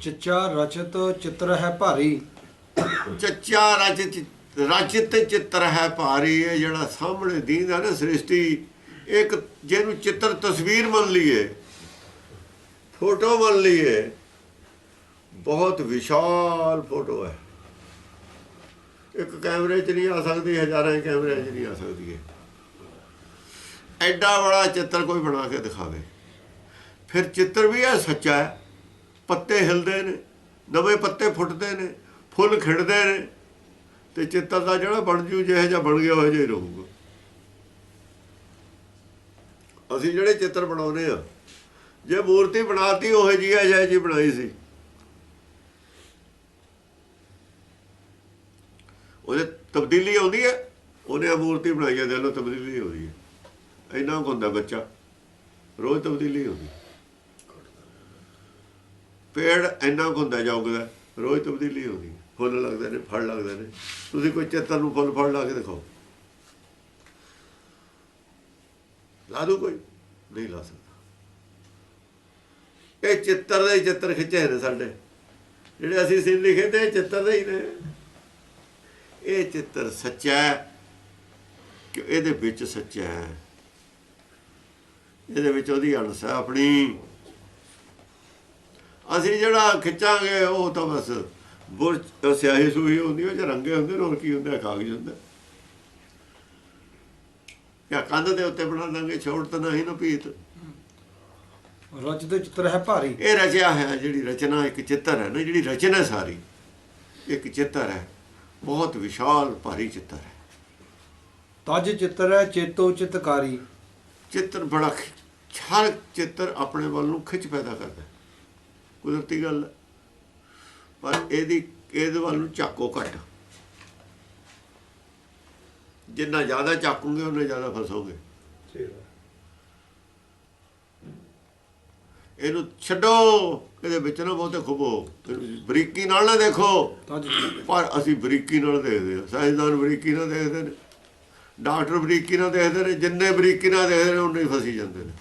ਚਿੱਚਾ ਰਚਤ ਚਿੱਤਰ ਹੈ ਭਾਰੀ। ਚੱਚਾ ਰਚਿਤ ਰਚਿਤ ਚਿੱਤਰ ਹੈ ਭਾਰੀ। ਇਹ ਜਿਹੜਾ ਸਾਹਮਣੇ ਦੀਂਦਾ ਨਾ ਸ੍ਰਿਸ਼ਟੀ ਇੱਕ ਜਿਹਨੂੰ ਚਿੱਤਰ ਤਸਵੀਰ ਮੰਨ ਲਈਏ, ਫੋਟੋ ਮੰਨ ਲਈਏ, ਬਹੁਤ ਵਿਸ਼ਾਲ ਫੋਟੋ ਹੈ। ਇੱਕ ਕੈਮਰੇ 'ਚ ਨਹੀਂ ਆ ਸਕਦੀ, ਹਜ਼ਾਰਾਂ ਕੈਮਰੇ 'ਚ ਨਹੀਂ ਆ ਸਕਦੀ ਹੈ ਐਡਾ ਬੜਾ ਚਿੱਤਰ ਕੋਈ ਬਣਾ ਕੇ ਦਿਖਾਵੇ। ਫਿਰ ਚਿੱਤਰ ਵੀ ਹੈ ਸੱਚਾ ਹੈ। ਪੱਤੇ ਹਿਲਦੇ ਨੇ, ਨਵੇਂ ਪੱਤੇ ਫੁੱਟਦੇ ਨੇ, ਫੁੱਲ ਖਿੜਦੇ ਨੇ, ਤੇ ਚਿੱਤਰ ਦਾ ਜਿਹੜਾ ਬਣ ਜੂ, ਜਿਹੇ ਜਿਹਾ ਬਣ ਗਿਆ, ਉਹ ਜਿਹਾ ਹੀ ਰਹੂਗਾ। ਅਸੀਂ ਜਿਹੜੇ ਚਿੱਤਰ ਬਣਾਉਨੇ ਆ ਜੇ ਮੂਰਤੀ ਬਣਾਤੀ, ਉਹ ਜਿਹੀ ਹੈ ਜਿਹੇ ਜੀ ਬਣਾਈ ਸੀ। ਉਹਦੇ ਤਬਦੀਲੀ ਆਉਂਦੀ ਹੈ, ਉਹਨੇ ਆ ਮੂਰਤੀ ਬਣਾਈ ਹੈ, ਦਿਲੋਂ ਤਬਦੀਲੀ ਆਉਂਦੀ ਹੈ। ਇੰਨਾ ਕੁ ਹੁੰਦਾ ਬੱਚਾ, ਰੋਜ਼ ਤਬਦੀਲੀ ਹੁੰਦੀ ਪੇੜ ਇੰਨਾ ਕੁ ਹੁੰਦਾ ਜਾਊਗਾ ਰੋਜ਼ ਤਬਦੀਲੀ ਹੁੰਦੀ ਹੈ। ਫੁੱਲ ਲੱਗਦੇ ਨੇ, ਫਲ ਲੱਗਦੇ ਨੇ। ਤੁਸੀਂ ਕੋਈ ਚਿੱਤਰ ਨੂੰ ਫੁੱਲ ਫੜ ਲਾ ਕੇ ਦਿਖਾਓ। ਲਾ ਦੋ ਕੋਈ? ਨਹੀਂ ਲਾ ਸਕਦਾ। ਇਹ ਚਿੱਤਰ ਦੇ ਚਿੱਤਰ ਖਿੱਚੇ ਨੇ ਸਾਡੇ। ਜਿਹੜੇ ਅਸੀਂ ਸੀਨ ਲਿਖੇ ਤੇ ਚਿੱਤਰ ਦੇ ਹੀ ਨੇ। ਇਹ ਚਿੱਤਰ ਸੱਚਾ ਹੈ ਕਿ ਇਹਦੇ ਵਿੱਚ ਸੱਚਾ ਹੈ। ਇਹਦੇ ਵਿੱਚ ਉਹਦੀ ਅਣਸ ਹੈ ਆਪਣੀ ਅਸੀਂ ਜਿਹੜਾ ਖਿੱਚਾਂਗੇ ਉਹ ਤਾਂ ਬਸ ਬੁਰ ਸਿਆਹੀ ਸੂਹੀ ਹੁੰਦੀ ਉਹ ਚ ਰੰਗੇ ਹੁੰਦੇ ਹੋਰ ਕੀ ਹੁੰਦਾ ਕਾਗਜ਼ ਹੁੰਦਾ। ਜਾਂ ਕੰਧ ਦੇ ਉੱਤੇ ਬਣਾ ਦਾਂਗੇ ਛੋੜ ਤਾਂ ਨਹੀਂ ਨਾ ਪੀਤ ਰਚਤ ਚਿੱਤਰ ਹੈ ਭਾਰੀ। ਇਹ ਰਚਿਆ ਹੈ ਜਿਹੜੀ ਰਚਨਾ ਇੱਕ ਚਿੱਤਰ ਹੈ ਨਾ ਜਿਹੜੀ ਰਚਨਾ ਸਾਰੀ ਇੱਕ ਚਿੱਤਰ ਹੈ। ਬਹੁਤ ਵਿਸ਼ਾਲ ਭਾਰੀ ਚਿੱਤਰ ਹੈ। ਤਜ ਚਿੱਤਰ ਹੈ ਚੇਤੋ ਚਿਤਕਾਰੀ। ਚਿੱਤਰ ਬੜਾ ਹਰ ਚਿੱਤਰ ਆਪਣੇ ਵੱਲ ਨੂੰ ਖਿੱਚ ਪੈਦਾ ਕਰਦਾ। ਕੁਦਰਤੀ ਗੱਲ ਹੈ। ਪਰ ਇਹਦੀ ਇਹਦੇ ਵੱਲ ਨੂੰ ਝਾਕੋ ਘੱਟ। ਜਿੰਨਾ ਜ਼ਿਆਦਾ ਝਾਕੂਗੇ ਉਨਾ ਜ਼ਿਆਦਾ ਫਸੋਗੇ। ਇਹਨੂੰ ਛੱਡੋ ਇਹਦੇ ਵਿੱਚ ਨਾ ਬਹੁਤੇ ਖੁਬੋ। ਬਰੀਕੀ ਨਾਲ ਨਾ ਦੇਖੋ। ਪਰ ਅਸੀਂ ਬਰੀਕੀ ਨਾਲ ਦੇਖਦੇ ਹਾਂ। ਸਾਇੰਸਦਾਨ ਬਰੀਕੀ ਨਾਲ ਦੇਖਦੇ ਨੇ। ਡਾਕਟਰ ਬਰੀਕੀ ਨਾਲ ਦੇਖਦੇ ਨੇ। ਜਿੰਨੇ ਬਰੀਕੀ ਨਾਲ ਦੇਖਦੇ ਨੇ ਉਨੇ ਹੀ ਫਸੀ ਜਾਂਦੇ ਨੇ।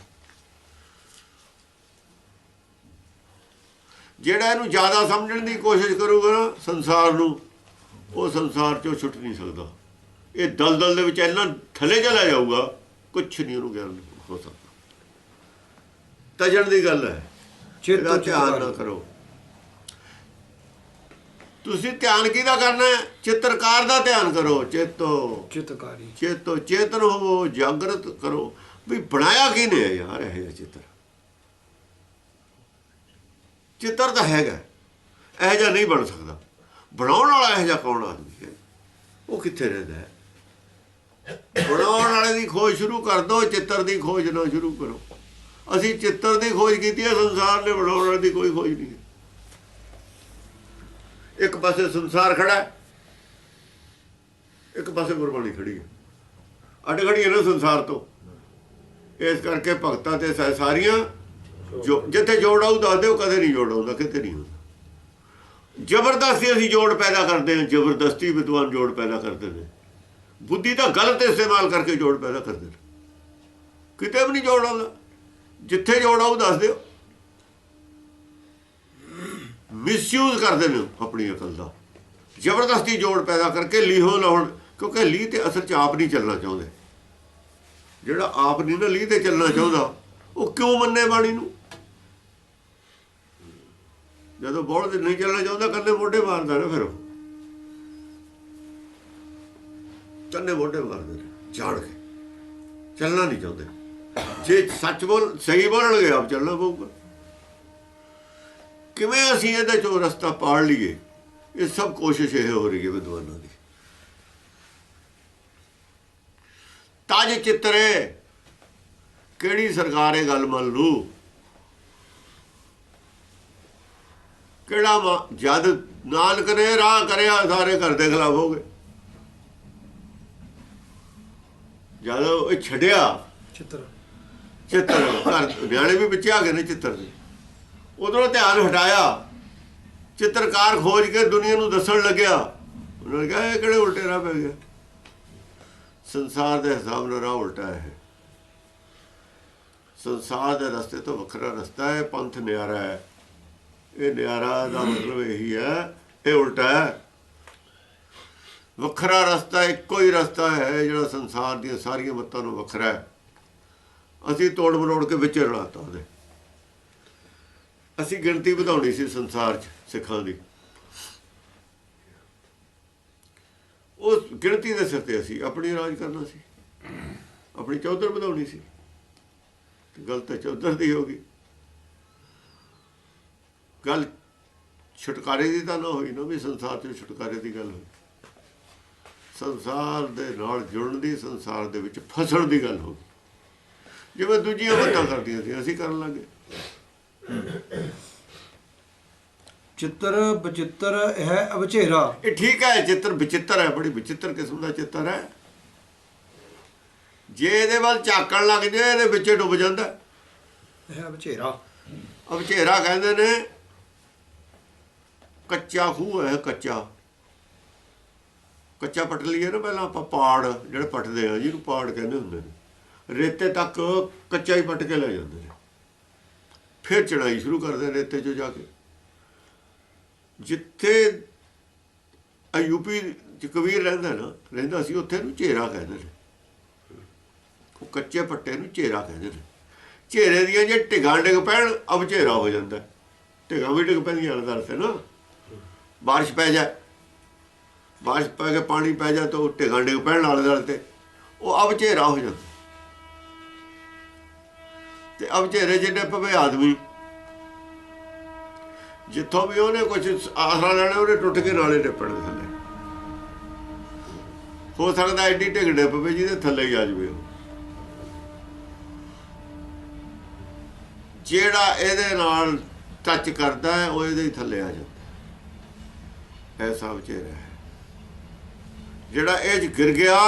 ਜਿਹੜਾ ਇਹਨੂੰ ਜ਼ਿਆਦਾ ਸਮਝਣ ਦੀ ਕੋਸ਼ਿਸ਼ ਕਰੂਗਾ ਨਾ ਸੰਸਾਰ ਨੂੰ ਉਹ ਸੰਸਾਰ ਚੋਂ ਛੁੱਟ ਨਹੀਂ ਸਕਦਾ। ਇਹ ਦਲਦਲ ਦੇ ਵਿੱਚ ਇੰਨਾ ਥੱਲੇ ਚਲਾ ਜਾਊਗਾ ਕੁਝ ਨਹੀਂ ਉਹਨੂੰ ਗਿਆਨ ਹੋ ਸਕਦਾ। ਤਜਣ ਦੀ ਗੱਲ ਹੈ ਚੇਤੋ ਧਿਆਨ ਨਾ ਕਰੋ। ਤੁਸੀਂ ਧਿਆਨ ਕਿਹਦਾ ਕਰਨਾ ਹੈ? ਚਿੱਤਰਕਾਰ ਦਾ ਧਿਆਨ ਕਰੋ ਚੇਤੋ। ਚਿਤਕਾਰੀ। ਚੇਤੋ ਚੇਤਨ ਹੋਵੋ ਜਾਗਰਤ ਕਰੋ। ਵੀ ਬਣਾਇਆ ਕਿਹਨੇ ਯਾਰ ਇਹ ਚਿੱਤਰ ਚਿੱਤਰ ਤਾਂ ਹੈਗਾ। ਇਹ ਜਿਹਾ ਨਹੀਂ ਬਣ ਸਕਦਾ। ਬਣਾਉਣ ਵਾਲਾ ਇਹ ਜਿਹਾ ਕੌਣ ਆਦਮੀ ਹੈ? ਉਹ ਕਿੱਥੇ ਰਹਿੰਦਾ ਹੈ? ਬਣਾਉਣ ਵਾਲੇ ਦੀ ਖੋਜ ਸ਼ੁਰੂ ਕਰ ਦੋ ਚਿੱਤਰ ਦੀ ਖੋਜ ਨਾ ਸ਼ੁਰੂ ਕਰੋ। ਅਸੀਂ ਚਿੱਤਰ ਦੀ ਖੋਜ ਕੀਤੀ ਹੈ, ਸੰਸਾਰ ਨੇ ਬਣਾਉਣ ਵਾਲੇ ਦੀ ਕੋਈ ਖੋਜ ਨਹੀਂ ਹੈ ਇੱਕ ਪਾਸੇ ਸੰਸਾਰ ਖੜਾ ਹੈ, ਇੱਕ ਪਾਸੇ ਗੁਰਬਾਣੀ ਖੜੀ ਹੈ। ਅੱਡ ਖੜੀ ਹੈ ਨਾ ਸੰਸਾਰ ਤੋਂ। ਇਸ ਕਰਕੇ ਭਗਤਾਂ ਤੇ ਸਾਰੀਆਂ ਜੋ ਜਿੱਥੇ ਜੋੜ ਆਉ ਦੱਸ ਦਿਓ, ਕਦੇ ਨਹੀਂ ਜੋੜ ਆਉਂਦਾ ਕਿਤੇ ਨਹੀਂ ਹੁੰਦਾ। ਜ਼ਬਰਦਸਤੀ ਅਸੀਂ ਜੋੜ ਪੈਦਾ ਕਰਦੇ ਹਾਂ, ਜ਼ਬਰਦਸਤੀ ਵਿਦਵਾਨ ਜੋੜ ਪੈਦਾ ਕਰਦੇ ਨੇ। ਬੁੱਧੀ ਦਾ ਗਲਤ ਇਸਤੇਮਾਲ ਕਰਕੇ ਜੋੜ ਪੈਦਾ ਕਰਦੇ ਨੇ। ਕਿਤੇ ਵੀ ਨਹੀਂ ਜੋੜ ਆਉਂਦਾ। ਜਿੱਥੇ ਜੋੜ ਆਉ ਦੱਸ ਦਿਓ। ਮਿਸਯੂਜ਼ ਕਰਦੇ ਨੇ ਆਪਣੀ ਅਕਲ ਦਾ। ਜ਼ਬਰਦਸਤੀ ਜੋੜ ਪੈਦਾ ਕਰਕੇ ਲੀਹੋ ਲਾਉਣ, ਕਿਉਂਕਿ ਲੀਹ ਤੇ ਅਸਲ ਚ ਆਪ ਨਹੀਂ ਚੱਲਣਾ ਚਾਹੁੰਦੇ। ਜਿਹੜਾ ਆਪ ਨਹੀਂ ਨਾ ਲੀਹ ਤੇ ਚੱਲਣਾ ਚਾਹੁੰਦਾ, ਉਹ ਕਿਉਂ ਮੰਨੇ ਬਾਣੀ ਨੂੰ? ਜਦੋਂ ਬੋਲ ਤੇ ਨਹੀਂ ਚੱਲਣਾ ਚਾਹੁੰਦਾ, ਕੰਨੇ ਮੋਢੇ ਮਾਰਦਾ ਨਾ ਫਿਰ ਕੰਨੇ ਮੋਢੇ ਮਾਰਦੇ ਨੇ ਜਾਣ ਕੇ। ਚੱਲਣਾ ਨਹੀਂ ਚਾਹੁੰਦੇ। ਜੇ ਸੱਚ ਬੋਲ, ਸਹੀ ਬੋਲਣਗੇ, ਆਪ ਚੱਲਣਾ ਪਊਗਾ। ਕਿਵੇਂ ਅਸੀਂ ਇਹਦੇ ਚੋਂ ਰਸਤਾ ਪਾੜ ਲਈਏ? ਇਹ ਸਭ ਕੋਸ਼ਿਸ਼ ਇਹ ਹੋ ਰਹੀ ਹੈ ਵਿਦਵਾਨਾਂ ਦੀ। ਤਾਜ ਚਿੱਤਰੇ, ਕਿਹੜੀ ਸਰਕਾਰ ਇਹ ਗੱਲ ਮੰਨ ਲੂ ਕਿਹੜਾ ਮ- ਜਦ ਨਾਨਕ ਨੇ ਰਾਹ ਕਰਿਆ ਸਾਰੇ ਘਰ ਦੇ ਖਿਲਾਫ ਹੋ ਗਏ। ਜਦ ਇਹ ਛੱਡਿਆ ਚਿੱਤਰ। ਚਿੱਤਰ ਘਰ ਨਿਆਣੇ ਵੀ ਵਿੱਚ ਆ ਗਏ ਨੇ ਚਿੱਤਰ ਦੇ। ਉਧਰੋਂ ਧਿਆਨ ਹਟਾਇਆ। ਚਿੱਤਰਕਾਰ ਖੋਜ ਕੇ ਦੁਨੀਆ ਨੂੰ ਦੱਸਣ ਲੱਗਿਆ। ਉਹਨਾਂ ਨੇ ਕਿਹਾ ਇਹ ਕਿਹੜੇ ਉਲਟੇ ਰਾਹ ਪੈ ਗਿਆ? ਸੰਸਾਰ ਦੇ ਹਿਸਾਬ ਨਾਲ ਰਾਹ ਉਲਟਾ ਹੈ। ਸੰਸਾਰ ਦੇ ਰਸਤੇ ਤੋਂ ਵੱਖਰਾ ਰਸਤਾ ਹੈ ਪੰਥ ਨਿਆਰਾ ਹੈ। ਇਹ ਨਿਆਰਾ ਦਾ ਮਤਲਬ ਇਹੀ ਹੈ, ਇਹ ਉਲਟਾ ਹੈ। ਵੱਖਰਾ ਰਸਤਾ, ਇੱਕੋ ਹੀ ਰਸਤਾ ਹੈ ਜਿਹੜਾ ਸੰਸਾਰ ਦੀਆਂ ਸਾਰੀਆਂ ਮੱਤਾਂ ਨੂੰ ਵੱਖਰਾ ਹੈ। ਅਸੀਂ ਤੋੜ ਮਰੋੜ ਕੇ ਵਿੱਚ ਰਲਾਤਾ ਉਹਦੇ। ਅਸੀਂ ਗਿਣਤੀ ਵਧਾਉਣੀ ਸੀ ਸੰਸਾਰ 'ਚ, ਸਿੱਖਾਂ ਦੀ। ਉਸ ਗਿਣਤੀ ਦੇ ਸਿਰ ਤੇ ਅਸੀਂ ਆਪਣੀ ਰਾਜ ਕਰਨਾ ਸੀ। ਆਪਣੀ ਚੌਧਰ ਵਧਾਉਣੀ ਸੀ। ਗਲਤ ਚੌਧਰ ਦੀ ਹੋ ਗਈ। ਗੱਲ ਛੁਟਕਾਰੇ ਦੀ ਤਾਂ ਨਾ ਹੋਈ ਨਾ ਵੀ ਸੰਸਾਰ ਤੋਂ ਛੁਟਕਾਰੇ ਦੀ ਗੱਲ ਹੋਈ। ਸੰਸਾਰ ਦੇ ਨਾਲ ਜੁੜਨ ਦੀ ਸੰਸਾਰ ਦੇ ਵਿੱਚ ਫਸਣ ਦੀ ਗੱਲ ਹੋ ਗਈ ਜਿਵੇਂ ਦੂਜੀਆਂ ਮੱਤਾਂ ਕਰਦੀਆਂ ਸੀ ਅਸੀਂ ਕਰਨ ਲੱਗੇ ਚਿੱਤਰ ਬਚਿੱਤਰ ਹੈ ਅਵਚੇਰਾ। ਇਹ ਠੀਕ ਹੈ ਚਿੱਤਰ ਵਿਚਿੱਤਰ ਹੈ ਬੜੀ ਵਿਚਿੱਤਰ ਕਿਸਮ ਦਾ ਚਿੱਤਰ ਹੈ। ਜੇ ਇਹਦੇ ਵੱਲ ਝਾਕਣ ਲੱਗ ਜਾਏ ਇਹਦੇ ਵਿੱਚ ਡੁੱਬ ਜਾਂਦਾ। ਹੈ ਅਵਚੇਰਾ। ਅਵਚੇਰਾ ਕਹਿੰਦੇ ਨੇ ਕੱਚਾ ਖੂਹ ਹੈ ਕੱਚਾ। ਕੱਚਾ ਪੱਟ ਲਈਏ ਨਾ ਪਹਿਲਾਂ ਆਪਾਂ ਪਾੜ, ਜਿਹੜੇ ਪੱਟਦੇ ਆ, ਜਿਹਨੂੰ ਪਾੜ ਕਹਿੰਦੇ ਹੁੰਦੇ ਨੇ। ਰੇਤੇ ਤੱਕ ਕੱਚਾ ਹੀ ਪੱਟ ਕੇ ਲੈ ਜਾਂਦੇ ਨੇ। ਫਿਰ ਚੜਾਈ ਸ਼ੁਰੂ ਕਰਦੇ ਨੇ ਰੇਤੇ 'ਚ ਜਾ ਕੇ। ਜਿੱਥੇ ਆ ਯੂਪੀ ਚ ਕਬੀਰ ਰਹਿੰਦਾ ਨਾ, ਰਹਿੰਦਾ ਸੀ ਉੱਥੇ ਨੂੰ ਝੇਰਾ ਕਹਿੰਦੇ ਨੇ। ਉਹ ਕੱਚੇ ਪੱਟੇ ਨੂੰ ਝੇਰਾ ਕਹਿੰਦੇ ਨੇ। ਝੇਰੇ ਦੀਆਂ ਜੇ ਢਿੱਗਾਂ ਡਿੱਗ ਪੈਣ, ਅਬ ਝੇਰਾ ਹੋ ਜਾਂਦਾ। ਢਿੱਗਾਂ ਵੀ ਡਿੱਗ ਪੈਂਦੀਆਂ ਅਲਦਰ ਤੇ ਨਾ। ਬਾਰਿਸ਼ ਪੈ ਜਾ ਬਾਰਿਸ਼ ਪੈ ਕੇ ਪਾਣੀ ਪੈ ਜਾ ਤਾਂ ਉਹ ਢਿੱਗਾਂ ਡਿੱਗ ਪੈਣ ਨਾਲ ਨਾਲ ਤੇ ਉਹ ਅਵਚੇਰਾ ਹੋ ਜਾਂਦਾ। ਤੇ ਅਵਚੇਰੇ ਝੇਰੇ ਜਿੱਡੇ ਪਵੇ ਆਦਮੀ ਜਿੱਥੋਂ ਵੀ ਉਹਨੇ ਕੁਝ ਆਸਰਾ ਲੈਣਾ, ਉਹਨੇ ਟੁੱਟ ਕੇ ਨਾਲੇ ਡਿੱਪਣ ਥੱਲੇ। ਹੋ ਸਕਦਾ ਐਡੀ ਢਿੱਗ ਡਿੱਪ ਪਵੇ ਜਿਹਦੇ ਥੱਲੇ ਹੀ ਆ ਜਾਵੇ ਉਹ। ਜਿਹੜਾ ਇਹਦੇ ਨਾਲ ਟੱਚ ਕਰਦਾ ਹੈ, ਉਹ ਇਹਦੇ ਹੀ ਥੱਲੇ ਆ ਜਾਂਦਾ। ਐਸਾ ਵਿਚਾਰਾ ਜਿਹੜਾ ਇਹ 'ਚ ਗਿਰ ਗਿਆ,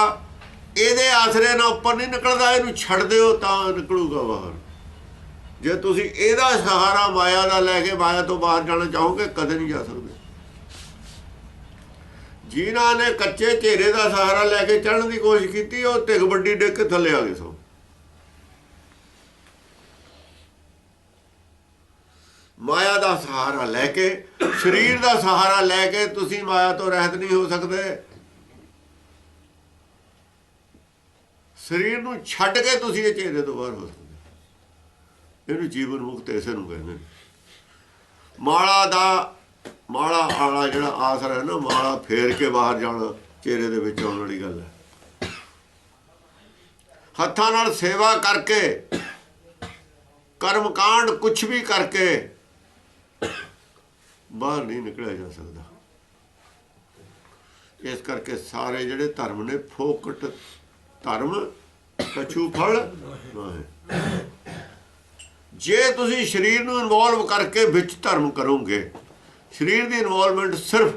ਇਹਦੇ ਆਸਰੇ ਨਾਲ ਉੱਪਰ ਨਹੀਂ ਨਿਕਲਦਾ, ਇਹਨੂੰ ਛੱਡ ਦਿਓ ਤਾਂ ਨਿਕਲੂਗਾ ਬਾਹਰ। ਜੇ ਤੁਸੀਂ ਇਹਦਾ ਸਹਾਰਾ ਮਾਇਆ ਦਾ ਲੈ ਕੇ ਮਾਇਆ ਤੋਂ ਬਾਹਰ ਜਾਣਾ ਚਾਹੋਗੇ, ਕਦੇ ਨਹੀਂ ਜਾ ਸਕਦੇ। ਜਿਨ੍ਹਾਂ ਨੇ ਕੱਚੇ ਝੇਰੇ ਦਾ ਸਹਾਰਾ ਲੈ ਕੇ ਚੜਨ ਦੀ ਕੋਸ਼ਿਸ਼ ਕੀਤੀ, ਉਹ ਢਿੱਗ ਵੱਡੀ ਡਿੱਗ ਕੇ ਥੱਲੇ ਆ ਗਏ ਸੋ ਮਾਇਆ ਦਾ ਸਹਾਰਾ ਲੈ ਕੇ, ਸਰੀਰ ਦਾ ਸਹਾਰਾ ਲੈ ਕੇ ਤੁਸੀਂ ਮਾਇਆ ਤੋਂ ਰਹਿਤ ਨਹੀਂ ਹੋ ਸਕਦੇ। ਸਰੀਰ ਨੂੰ ਛੱਡ ਕੇ ਤੁਸੀਂ ਇਹ ਚਿਹਰੇ ਤੋਂ ਬਾਹਰ ਹੋ ਸਕਦੇ। ਇਹਨੂੰ ਜੀਵਨ ਮੁਕਤ ਐਸੇ ਨੂੰ ਕਹਿੰਦੇ ਨੇ। ਮਾਲਾ ਦਾ, ਮਾਲਾ ਆਲਾ ਜਿਹੜਾ ਆਸਰਾ ਹੈ ਨਾ, ਮਾਲਾ ਫੇਰ ਕੇ ਬਾਹਰ ਜਾਣਾ, ਚਿਹਰੇ ਦੇ ਵਿੱਚ ਆਉਣ ਵਾਲੀ ਗੱਲ ਹੈ। ਹੱਥਾਂ ਨਾਲ ਸੇਵਾ ਕਰਕੇ, ਕਰਮ ਕਾਂਡ ਕੁਝ ਵੀ ਕਰਕੇ ਬਾਹਰ ਨਹੀਂ ਨਿਕਲਿਆ ਜਾ ਸਕਦਾ। ਇਸ ਕਰਕੇ ਸਾਰੇ ਜਿਹੜੇ ਧਰਮ ਨੇ, ਫੋਕਟ ਧਰਮ, ਕਛੂ ਫਲ ਜੇ ਤੁਸੀਂ ਸਰੀਰ ਨੂੰ ਇਨਵੋਲਵ ਕਰਕੇ ਵਿੱਚ ਧਰਮ ਕਰੋਗੇ, ਸਰੀਰ ਦੀ ਇਨਵੋਲਵਮੈਂਟ ਸਿਰਫ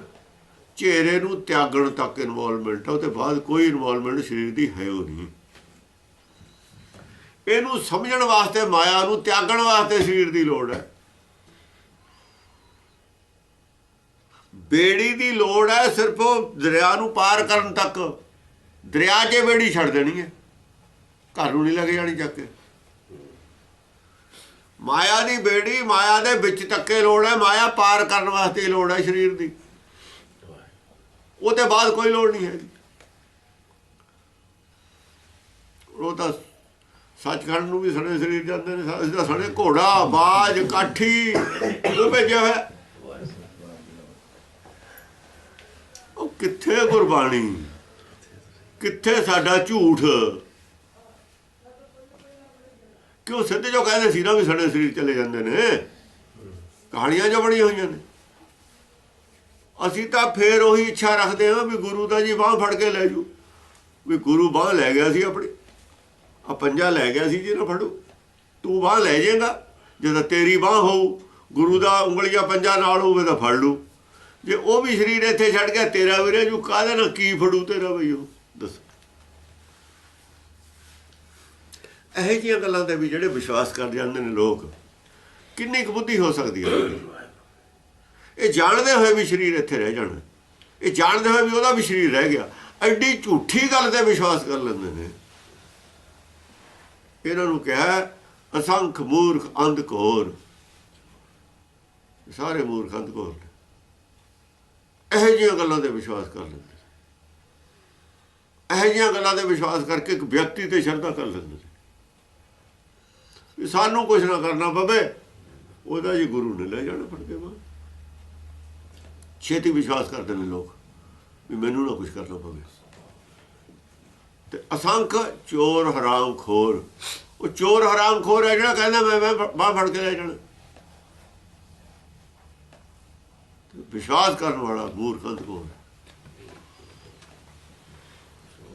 ਚਿਹਰੇ ਨੂੰ ਤਿਆਗਣ ਤੱਕ ਇਨਵੋਲਵਮੈਂਟ ਹੈ ਉਹਦੇ ਬਾਅਦ ਕੋਈ ਇਨਵੋਲਵਮੈਂਟ ਸਰੀਰ ਦੀ ਹੈ ਉਹ ਨਹੀਂ। ਇਹਨੂੰ ਸਮਝਣ ਵਾਸਤੇ, ਮਾਇਆ ਨੂੰ ਤਿਆਗਣ ਵਾਸਤੇ ਸਰੀਰ ਦੀ ਲੋੜ ਹੈ। ਬੇੜੀ ਦੀ ਲੋੜ ਹੈ ਸਿਰਫ ਦਰਿਆ ਨੂੰ ਪਾਰ ਕਰਨ ਤੱਕ। ਦਰਿਆ 'ਚ ਬੇੜੀ ਛੱਡ ਦੇਣੀ ਹੈ। ਘਰ ਨੂੰ ਨਹੀਂ ਲੱਗ ਜਾਣੀ ਚੱਕ ਕੇ। ਮਾਇਆ ਦੀ ਬੇੜੀ ਮਾਇਆ ਦੇ ਵਿੱਚ ਤੱਕੇ ਲੋੜ ਹੈ, ਮਾਇਆ ਪਾਰ ਕਰਨ ਵਾਸਤੇ ਲੋੜ ਹੈ ਸਰੀਰ ਦੀ। ਉਹਦੇ ਬਾਅਦ ਕੋਈ ਲੋੜ ਨਹੀਂ ਹੈ ਉਹ ਤਾਂ ਸੱਚਖੰਡ ਨੂੰ ਵੀ ਸਣੇ ਸਰੀਰ ਜਾਂਦੇ ਨੇ ਅਸੀਂ ਘੋੜਾ, ਬਾਜ, ਕਾਠੀ, ਉਹ ਭੇਜਿਆ ਹੋਇਆ। ਕਿੱਥੇ ਗੁਰਬਾਣੀ? ਕਿੱਥੇ ਸਾਡਾ ਝੂਠ? ਕਿਉਂ ਸਿੱਧੇ ਜੋ ਕਹਿੰਦੇ ਸੀ ਨਾ ਵੀ ਸਾਡੇ ਸਰੀਰ ਚਲੇ ਜਾਂਦੇ ਨੇ? ਕਹਾਣੀਆਂ ਜੋ ਬਣੀਆਂ ਹੋਈਆਂ ਨੇ। ਅਸੀਂ ਤਾਂ ਫੇਰ ਉਹੀ ਇੱਛਾ ਰੱਖਦੇ ਹਾਂ ਵੀ ਗੁਰੂ ਦਾ ਜੀ ਬਾਹ ਫੜ ਕੇ ਲੈ ਜੂ ਵੀ ਗੁਰੂ ਬਾਹ ਲੈ ਗਿਆ ਸੀ ਆਪਣੀ। ਆ ਪੰਜਾ ਲੈ ਗਿਆ ਸੀ ਜਿਹਨੂੰ ਫੜੂ। ਤੂੰ ਬਾਹ ਲੈ ਜਾਏਗਾ। ਜਦੋਂ ਤੇਰੀ ਬਾਹ ਹੋਊ, ਗੁਰੂ ਦਾ ਉਂਗਲੀਆਂ ਪੰਜਾ ਨਾਲ ਹੋਵੇ ਤਾਂ ਫੜ ਲੂ ਜੇ ਉਹ ਵੀ ਸਰੀਰ ਇੱਥੇ ਛੱਡ ਗਿਆ, ਤੇਰਾ ਵੀਰੇ ਜੂ ਕਾਹਦੇ ਨਾਲ ਕੀ ਫੜੂ ਤੇਰਾ ਬਈ ਉਹ? ਦੱਸ। ਇਹੋ ਜਿਹੀਆਂ ਗੱਲਾਂ ਤੇ ਵੀ ਜਿਹੜੇ ਵਿਸ਼ਵਾਸ ਕਰ ਜਾਂਦੇ ਨੇ ਲੋਕ, ਕਿੰਨੀ ਕੁ ਬੁੱਧੀ ਹੋ ਸਕਦੀ ਹੈ ਇਹ ਜਾਣਦੇ ਹੋਏ ਵੀ ਸਰੀਰ ਇੱਥੇ ਰਹਿ ਜਾਣਾ। ਇਹ ਜਾਣਦੇ ਹੋਏ ਵੀ ਉਹਦਾ ਵੀ ਸਰੀਰ ਰਹਿ ਗਿਆ। ਐਡੀ ਝੂਠੀ ਗੱਲ ਤੇ ਵਿਸ਼ਵਾਸ ਕਰ ਲੈਂਦੇ ਨੇ। ਇਹਨਾਂ ਨੂੰ ਕਿਹਾ, ਅਸੰਖ ਮੂਰਖ ਅੰਧ ਘੋਰ। ਸਾਰੇ ਮੂਰਖ ਦੇ ਕੋਲ ਨੇ। ਇਹੋ ਜਿਹੀਆਂ ਗੱਲਾਂ ਤੇ ਵਿਸ਼ਵਾਸ ਕਰ ਲੈਂਦੇ ਨੇ। ਇਹੋ ਜਿਹੀਆਂ ਗੱਲਾਂ ਤੇ ਵਿਸ਼ਵਾਸ ਕਰਕੇ ਇੱਕ ਵਿਅਕਤੀ ਤੇ ਸ਼ਰਧਾ ਕਰ ਲੈਂਦੇ ਨੇ ਵੀ ਸਾਨੂੰ ਕੁਝ ਨਾ ਕਰਨਾ ਪਵੇ, ਉਹਦਾ ਜੀ ਗੁਰੂ ਨੇ ਲੈ ਜਾਣਾ ਫੜ ਕੇ ਬਾਹਰ ਛੇਤੀ ਵਿਸ਼ਵਾਸ ਕਰਦੇ ਨੇ ਲੋਕ ਵੀ ਮੈਨੂੰ ਨਾ ਕੁਝ ਕਰਨਾ ਪਵੇ। ਤੇ ਅਸੰਖ ਚੋਰ ਹਰਾਮ ਖੋਰ, ਉਹ ਚੋਰ ਹਰਾਮ ਖੋਰ ਹੈ ਜਿਹੜਾ ਕਹਿੰਦਾ ਮੈਂ ਮੈਂ ਬਾਹ ਫੜ ਕੇ ਲੈ ਜਾਣਾ ਤੇ ਵਿਸ਼ਵਾਸ ਕਰਨ ਵਾਲਾ ਮੂਰਖਾਂ ਦੇ ਕੋਲ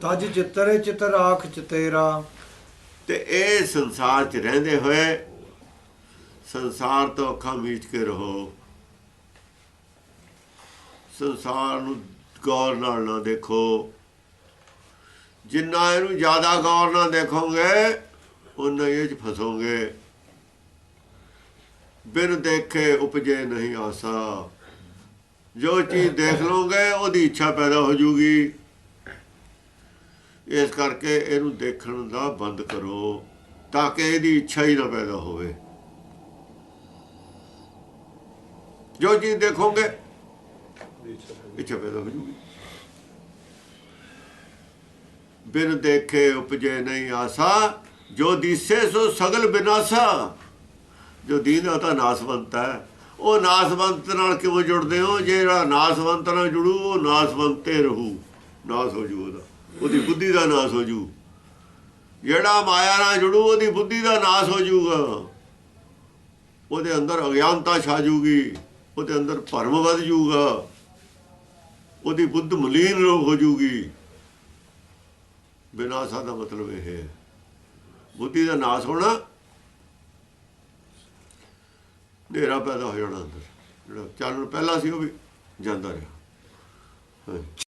ਤਜ ਚਿਤਰੇ ਚਿਤ ਰਾਖ ਚਤੇਰਾ। ਤੇ ਇਹ ਸੰਸਾਰ 'ਚ ਰਹਿੰਦੇ ਹੋਏ ਸੰਸਾਰ ਤੋਂ ਅੱਖਾਂ ਮੀਚ ਕੇ ਰਹੋ। ਸੰਸਾਰ ਨੂੰ ਗੌਰ ਨਾਲ ਨਾ ਦੇਖੋ। ਜਿੰਨਾ ਇਹਨੂੰ ਜ਼ਿਆਦਾ ਗੌਰ ਨਾਲ ਦੇਖੋਗੇ ਉਨਾ ਇਹ 'ਚ ਫਸੋਗੇ। ਬਿਨ ਦੇਖੇ ਉਪਜੇ ਨਹੀਂ ਆਸਾ। ਜੋ ਚੀਜ਼ ਦੇਖ ਲਓਗੇ, ਉਹਦੀ ਇੱਛਾ ਪੈਦਾ ਹੋ ਜੂਗੀ। ਇਸ ਕਰਕੇ ਇਹਨੂੰ ਦੇਖਣ ਦਾ ਬੰਦ ਕਰੋ, ਤਾਂ ਕਿ ਇਹਦੀ ਇੱਛਾ ਹੀ ਨਾ ਪੈਦਾ ਹੋਵੇ। ਜੋ ਚੀਜ਼ ਦੇਖੋਗੇ, ਇੱਛਾ ਪੈਦਾ ਹੋ ਜੂਗੀ। ਬਿਨ ਦੇਖੇ ਉਪਜੇ ਨਹੀਂ ਆਸਾ, ਜੋ ਦੀਸੇ ਸੋ ਸਗਲ ਬਿਨਾਸਾ। ਜੋ ਦੀਦਾ ਤਾਂ ਨਾਸਵੰਤ ਹੈ। ਉਹ ਨਾਸਵੰਤ ਨਾਲ ਕਿਉਂ ਜੁੜਦੇ ਹੋ? ਜਿਹੜਾ ਨਾਸਵੰਤ ਨਾਲ ਜੁੜੂ, ਉਹ ਨਾਸਵੰਤੇ ਰਹੂ। ਨਾਸ ਹੋ ਜੂ ਉਹਦਾ। ਉਹਦੀ ਬੁੱਧੀ ਦਾ ਨਾਸ ਹੋ ਜੂ। ਜਿਹੜਾ ਮਾਇਆ ਨਾਲ ਜੁੜੂ, ਉਹਦੀ ਬੁੱਧੀ ਦਾ ਨਾਸ ਹੋ ਜੂਗਾ। ਉਹਦੇ ਅੰਦਰ ਅਗਿਆਨਤਾ ਛਾ ਜੂਗੀ। ਉਹਦੇ ਅੰਦਰ ਭਰਮ ਵੱਧ ਜੂਗਾ। ਉਹਦੀ ਬੁੱਧ ਮਲੀਨ ਰੋ ਹੋ ਜੂਗੀ। ਬਿਨਾਸਾ ਦਾ ਮਤਲਬ ਇਹ ਹੈ। ਬੁੱਧੀ ਦਾ ਨਾਸ ਹੋਣਾ ਹਨੇਰਾ ਪੈਦਾ ਹੋ ਜਾਣਾ ਅੰਦਰ। ਜਿਹੜਾ ਚਾਨਣ ਪਹਿਲਾਂ ਸੀ ਉਹ ਵੀ ਜਾਂਦਾ ਰਿਹਾ। ਹਾਂਜੀ